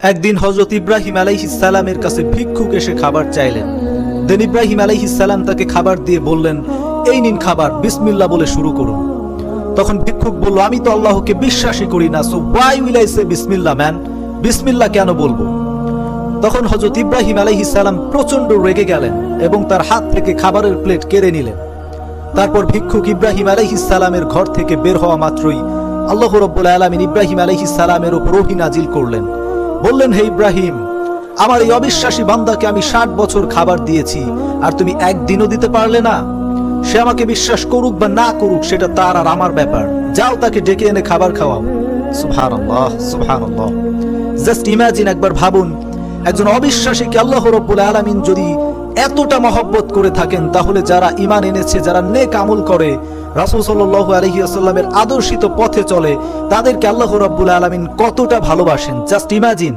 একদিন হজরত ইব্রাহিম আলাইহিসালামের কাছে ভিক্ষুক এসে খাবার চাইলেন। দেন ইব্রাহিম আলাইহিসালাম তাকে খাবার দিয়ে বললেন, এই নিন খাবার বিসমিল্লা বলে শুরু করুন। তখন ভিক্ষুক বলল, আমি তো আল্লাহকে বিশ্বাসই করি না so why will I say Bismillah man বিসমিল্লা কেন বলব? তখন হজরত ইব্রাহিম আলাইহিসালাম প্রচণ্ড রেগে গেলেন এবং তার হাত থেকে খাবারের প্লেট কেড়ে নিলেন। তারপর ভিক্ষুক ইব্রাহিম আলাইহিসালামের ঘর থেকে বের হওয়া মাত্রই আল্লাহ রব্বুল আলমিন ইব্রাহিম আলাইহিসালামের ওপর ওহি নাজিল করলেন। বললেন, হে ইব্রাহিম, আমার এই অবিশ্বাসী বান্দাকে আমি ষাট বছর খাবার দিয়েছি, আর তুমি একদিনও দিতে পারলে না। সে আমাকে বিশ্বাস করুক বা না করুক, সেটা তার আর আমার ব্যাপার। যাও তাকে ডেকে এনে খাবার খাওয়াও। জাস্ট একবার ভাবুন, একজন অবিশ্বাসীকে আল্লাহ রব্বুল আলমিন যদি এতটা মহব্বত করে থাকেন, তাহলে যারা ইমান এনেছে, যারা নেক আমল করে রাসুল সাল্লু আলহিউসাল্লামের আদর্শিত পথে চলে। তাদেরকে আল্লাহ রব্বুল আলমিন কতটা ভালোবাসেন? Just imagine